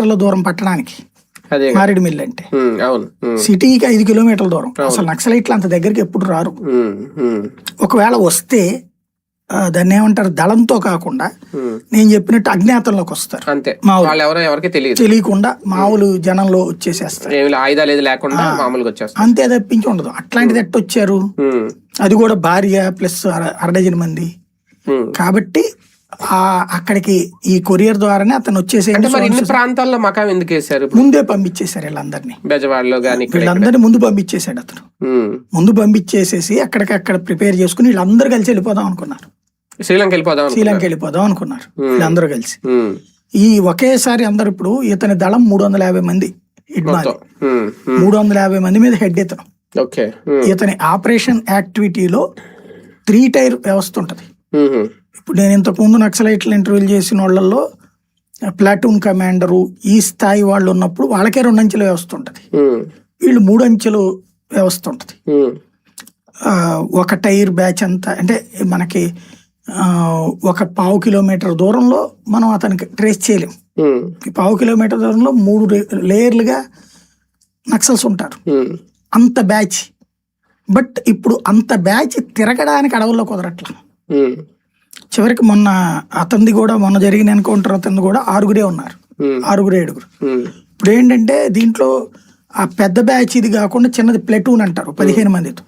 కిలోమీటర్ల దూరం పట్టడానికి అదే మారేడుమిల్లి అంటే. సిటీకి ఐదు కిలోమీటర్ల దూరం. అసలు నక్సలైట్లు అంత దగ్గరికి ఎప్పుడు రారు. ఒకవేళ వస్తే దాన్ని ఏమంటారు? దళంతో కాకుండా. నేను చెప్పినట్టు అజ్ఞాతంలోకి వస్తారు. అంతే. ఎవరికి తెలియదు. తెలియకుండా మామూలు జనంలో వచ్చేసేస్తారు. ఆయుధాలు ఏది లేకుండా మామూలుగా వచ్చేస్తారు. అంతే తప్పించి ఉండదు. అట్లాంటిది ఎట్ట వచ్చారు ఉమ్, అది కూడా భార్య ప్లస్ అర- అరడజన్ మంది. కాబట్టి అక్కడికి ఈ కొరియర్ ద్వారానే అతను వచ్చేసే ఇన్ని ప్రాంతాల్లో మకాం ఎందుకు వేశారు ముందే పంపించేశారు వీళ్ళందరినీ. బెజవాడలో వీళ్ళందరినీ ముందు పంపించేశాడు అతను. ముందు పంపించేసేసి అక్కడికక్కడ ప్రిపేర్ చేసుకుని వీళ్ళందరూ కలిసి వెళ్ళిపోదాం అనుకున్నారు. శ్రీలంక వెళ్ళిపోదాం అనుకున్నారు. శ్రీలంక వెళ్ళిపోదాం అనుకున్నారు. వీళ్ళందరూ కలిసి. ఈ ఒకేసారి అందరు ఇప్పుడు ఇతని దళం మూడు వందల యాభై మంది. మూడు వందల యాభై మంది మీద హెడ్ ఇతను. ఇతని ఆపరేషన్ యాక్టివిటీలో త్రీ టైర్ వ్యవస్థ ఉంటుంది. ఇప్పుడు నేను ఇంతకు ముందు నక్సలైట్లు ఇంటర్వ్యూలు చేసిన వాళ్ళల్లో ప్లాటూన్ కమాండరు ఈ స్థాయి వాళ్ళు ఉన్నప్పుడు వాళ్ళకే రెండు అంచెల వ్యవస్థ ఉంటుంది. వీళ్ళు మూడు అంచెలు వ్యవస్థ ఉంటుంది. ఒక టైర్ బ్యాచ్ అంతా అంటే మనకి ఒక పావు కిలోమీటర్ దూరంలో మనం అతనికి ట్రేస్ చేయలేం ఈ పావు కిలోమీటర్ దూరంలో మూడు లేయర్లుగా నక్సల్స్ ఉంటారు. అంత బ్యాచ్. బట్ ఇప్పుడు అంత బ్యాచ్ తిరగడానికి అడవుల్లో కుదరట్లా. చివరికి మొన్న అతనిది కూడా మొన్న జరిగిన ఎన్కౌంటర్ అతనిది కూడా ఆరుగురే ఉన్నారు. ఆరుగురు ఏడుగురు. ఇప్పుడు ఏంటంటే దీంట్లో ఆ పెద్ద బ్యాచ్ ఇది కాకుండా చిన్నది ప్లెటూన్ అంటారు పదిహేను మందితో.